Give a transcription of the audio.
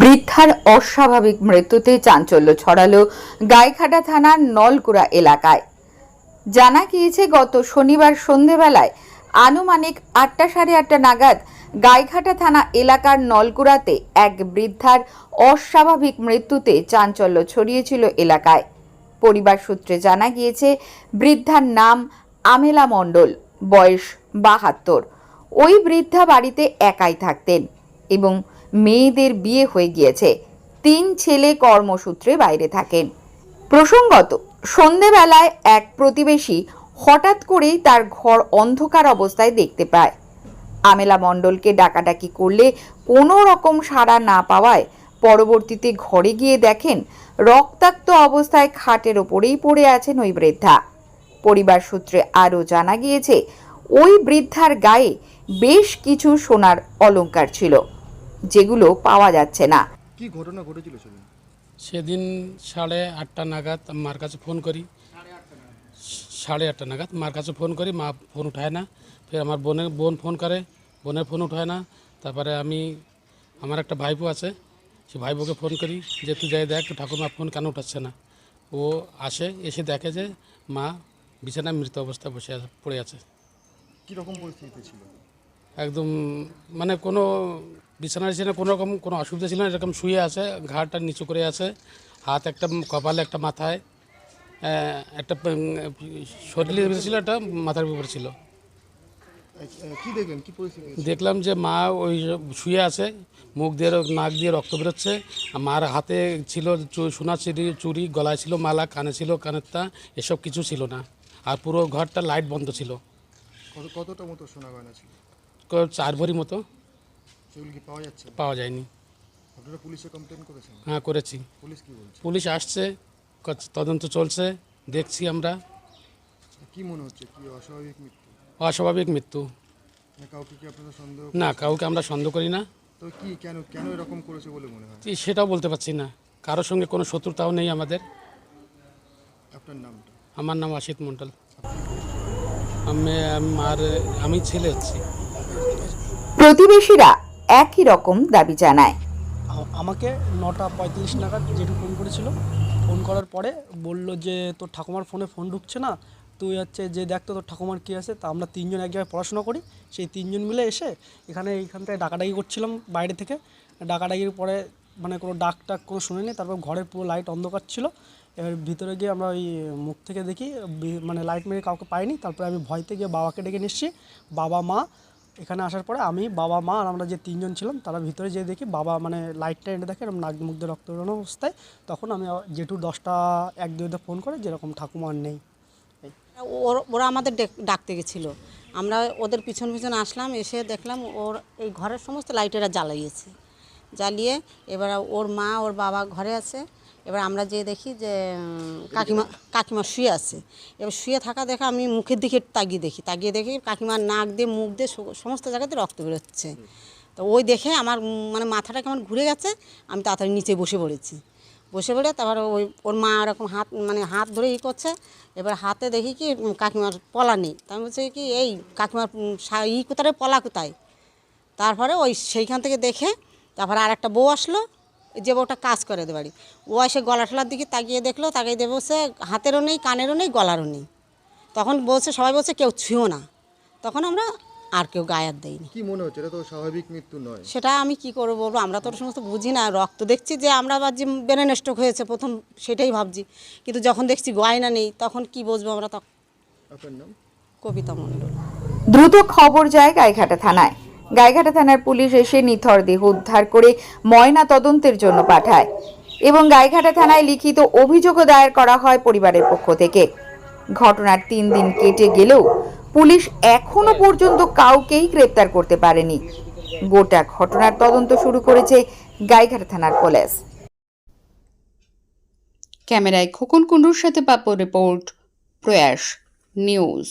বৃদ্ধার অস্বাভাবিক মৃত্যুতে চাঞ্চল্য ছড়ালো গাইঘাটা থানার নলকুড়া এলাকায়। জানা গিয়েছে, গত শনিবার সন্ধেবেলায় আনুমানিক আটটা সাড়ে আটটা নাগাদ গাইঘাটা থানা এলাকার নলকুড়াতে এক বৃদ্ধার অস্বাভাবিক মৃত্যুতে চাঞ্চল্য ছড়িয়েছিল এলাকায়। পরিবার সূত্রে জানা গিয়েছে, বৃদ্ধার নাম আমেলা মণ্ডল, বয়স বাহাত্তর। ওই বৃদ্ধা বাড়িতে একাই থাকতেন এবং মেয়েদের বিয়ে হয়ে গিয়েছে। তিন ছেলে কর্মসূত্রে বাইরে থাকেন। প্রসঙ্গত, সন্ধেবেলায় এক প্রতিবেশী হঠাৎ করেই তার ঘর অন্ধকার অবস্থায় দেখতে পায়। আমেলা মণ্ডলকে ডাকাডাকি করলে কোনো রকম সাড়া না পাওয়ায় পরবর্তীতে ঘরে গিয়ে দেখেন, রক্তাক্ত অবস্থায় খাটের ওপরেই পড়ে আছেন ওই বৃদ্ধা। পরিবার সূত্রে আরও জানা গিয়েছে, ওই বৃদ্ধার গায়ে বেশ কিছু সোনার অলংকার ছিল। যেগুলো পাওয়া যাচ্ছে না। কি ঘটনা ঘটেছিল সেদিন? সেদিন সাড়ে আটটা নাগাদ মার কাছে ফোন করি। সাড়ে আটটা নাগাদ মার কাছে ফোন করি মা ফোন উঠায় না। ফের আমার বোনের বোন ফোন করে বোনের ফোন উঠায় না। তারপরে আমি আমার একটা ভাইপো আছে সে ভাইপোকে ফোন করি যে তুই যাই দেখ ঠাকুরমা ফোন কেন উঠাচ্ছে না? ও আসে এসে দেখে যে মা বিছানায় মৃত অবস্থায় বসে আছে পড়ে আছে। কীরকম পরিস্থিতি ছিল? একদম মানে কোনো বিছানা টিছানা কোনো রকম কোনো অসুবিধা ছিল না এরকম শুয়ে আছে ঘাড়টা নিচু করে আছে হাত একটা কপালে একটা মাথায় একটা শরীরের ভিতরে ছিল একটা মাথার উপরে ছিল। এ- এ, কি দেখলেন? কি পরিস্থিতি দেখলাম যে মা ওই শুয়ে আছে মুখ দিয়ে নাক দিয়ে রক্ত বেরোচ্ছে আর মার হাতে ছিল সোনা চুরি চুরি গলায় ছিল মালা কানে ছিল কানেরটা এসব কিছু ছিল না। আর পুরো ঘরটা লাইট বন্ধ ছিল। কতটা মতো সোনা গয়না ছিল? চার ভরি মতো। সেগুলো কি পাওয়া যাচ্ছে? পাওয়া যায়নি। আপনারা পুলিশে কমপ্লেন করেছেন? হ্যাঁ করেছি। পুলিশ কি বলছে? পুলিশ আসছে তদন্ত চলছে দেখছি আমরা। কি মনে হচ্ছে? কি অস্বাভাবিক মৃত্যু? অস্বাভাবিক মৃত্যু। না কাউকে কি আপনারা সন্দেহ না কাউকে আমরা সন্দেহ করি না। তো কি কেন কেন এরকম করেছে বলে মনে হয়? তো সেটাও বলতে পারছি না। কারোর সঙ্গে কোনো শত্রুতাও নেই আমাদের। আপনার নামটা? আমার নাম আশিত মণ্ডল। আমি আর আমি ছেলে হচ্ছি। প্রতিবেশীরা একই রকম দাবি জানায়। আমাকে নটা পঁয়ত্রিশ নাগাদ জেঠু ফোন করেছিল, ফোন করার পরে বলল যে, তোর ঠাকুমার ফোনে ফোন ঢুকছে না? তুই হচ্ছে যে দেখতো তোর ঠাকুমার কী আছে, তা আমরা তিনজন এক জায়গায় পড়াশোনা করি। সেই তিনজন মিলে এসে এখানে এইখান থেকে ডাকাডাকি করছিলাম বাইরে থেকে। ডাকাডাকির পরে মানে কোনো ডাক টাক কোনো শুনিনি, তারপর ঘরের পুরো লাইট অন্ধকার ছিল। এবার ভিতরে গিয়ে আমরা ওই মুখ থেকে দেখি মানে লাইট মেরে কাউকে পাইনি। তারপরে আমি ভয়তে গিয়ে বাবাকে ডেকে এসেছি। বাবা, মা এখানে আসার পরে আমি, বাবা, মা আর আমরা যে তিনজন ছিলাম, তারা ভিতরে যেয়ে দেখি বাবা মানে লাইটটা এনে দেখে এরকম নাক দিয়ে রক্ত অবস্থায়, তখন আমি জেঠু দশটা, এক দুইতে ফোন করে যেরকম ঠাকুমার নেই। ওর আমাদের ডেক- ডাকতে গেছিল। আমরা ওদের পিছন পিছন আসলাম, এসে দেখলাম ওর এই ঘরের সমস্ত লাইটেরা জ্বালিয়েছে। জ্বালিয়ে এবার ওর মা, ওর বাবা ঘরে আছে। এবার আমরা যেয়ে দেখি যে কাকিমা কাকিমা শুয়ে আছে। এবার শুয়ে থাকা দেখা আমি মুখের দিকে তাকিয়ে দেখি। তাগিয়ে দেখি কাকিমার নাক দিয়ে, মুখ দিয়ে সমস্ত জায়গাতে রক্ত বেরোচ্ছে। তো ওই দেখে আমার মানে মাথাটা কেমন ঘুরে গেছে, আমি তাড়াতাড়ি নিচে বসে পড়েছি। বসে পড়ে তারপর ওই, ওর মা এরকম হাত মানে হাত ধরে ই করছে। এবার হাতে দেখি কি কাকিমার পলা নেই। তা আমি বলছি কি, এই কাকিমার ই কোথায় পলা কোথায়? তারপরে ওই সেইখান থেকে দেখে তারপরে আর একটা বউ আসলো। যে বউটা কাজ করে বাড়ি। ও এসে গলা ঠেলার দিকে তাকিয়ে দেখল তাকিয়ে দিয়ে বলছে হাতেরও নেই কানেরও নেই গলারও নেই। তখন বলছে সবাই বলছে কেউ ছুঁয়ো না। তখন আমরা আর কেউ গায়ে হাত দেয়নি কি মনে হচ্ছে? এটা তো স্বাভাবিক মৃত্যু নয়। সেটা আমি কি করে বলব আমরা তো ওর সমস্ত বুঝি না। রক্ত দেখছি যে আমরা আবার যে ব্রেন স্ট্রোক হয়েছে প্রথম সেটাই ভাবছি। কিন্তু যখন দেখছি গয়না নেই তখন কি বুঝব আমরা তখন আপনার নাম? কবিতা মণ্ডল। দ্রুত খবর যায় গাইঘাটা থানায়। গাইঘাটা থানার পুলিশ এসে নিথর দেহ উদ্ধার করে ময়না তদন্তের জন্য পাঠায় এবং গাইঘাটা থানায় লিখিত অভিযোগও দায়ের করা হয় পরিবারের পক্ষ থেকে। ঘটনার তিন দিন কেটে গেলেও পুলিশ এখনও পর্যন্ত কাউকেই গ্রেপ্তার করতে পারেনি। গোটা ঘটনার তদন্ত শুরু করেছে গাইঘাটা থানার পুলিশ। ক্যামেরায় খোকন কুণ্ডুর সাথে পাপো রিপোর্ট, প্রয়াস নিউজ।